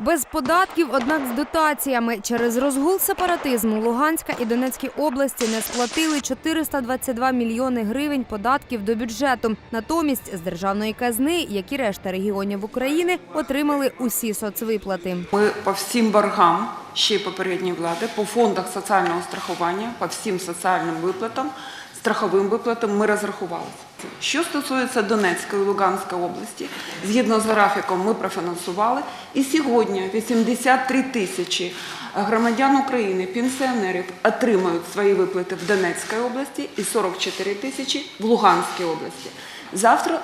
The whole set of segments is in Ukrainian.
Без податків, однак з дотаціями. Через розгул сепаратизму Луганська і Донецькі області не сплатили 422 мільйони гривень податків до бюджету. Натомість з державної казни, як і решта регіонів України, отримали усі соцвиплати. Ми по всім боргам ще й попередньої влади, по фондах соціального страхування, по всім соціальним виплатам, страховим виплатам ми розрахувалися. Що стосується Донецької і Луганської області, згідно з графіком ми профінансували. І сьогодні 83 тисячі громадян України, пенсіонерів отримають свої виплати в Донецькій області і 44 тисячі в Луганській області. Завтра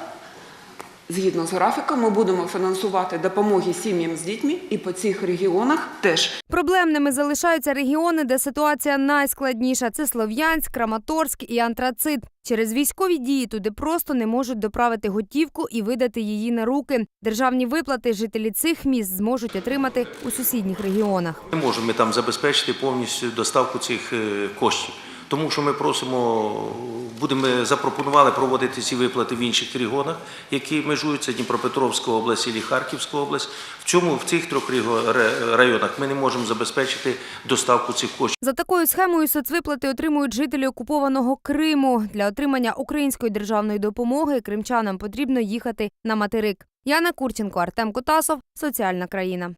Згідно з графіком, ми будемо фінансувати допомоги сім'ям з дітьми і по цих регіонах теж. Проблемними залишаються регіони, де ситуація найскладніша. Це Слов'янськ, Краматорськ і Антрацит. Через військові дії туди просто не можуть доправити готівку і видати її на руки. Державні виплати жителі цих міст зможуть отримати у сусідніх регіонах. Не можемо ми там забезпечити повністю доставку цих е, коштів. Тому що ми просимо, будемо запропонували проводити ці виплати в інших регіонах, які межуються Дніпропетровська область і Харківська область. В цьому в цих трьох районах ми не можемо забезпечити доставку цих коштів. За такою схемою соцвиплати отримують жителі окупованого Криму. Для отримання української державної допомоги кримчанам потрібно їхати на материк. Яна Курченко, Артем Котасов, Соціальна країна.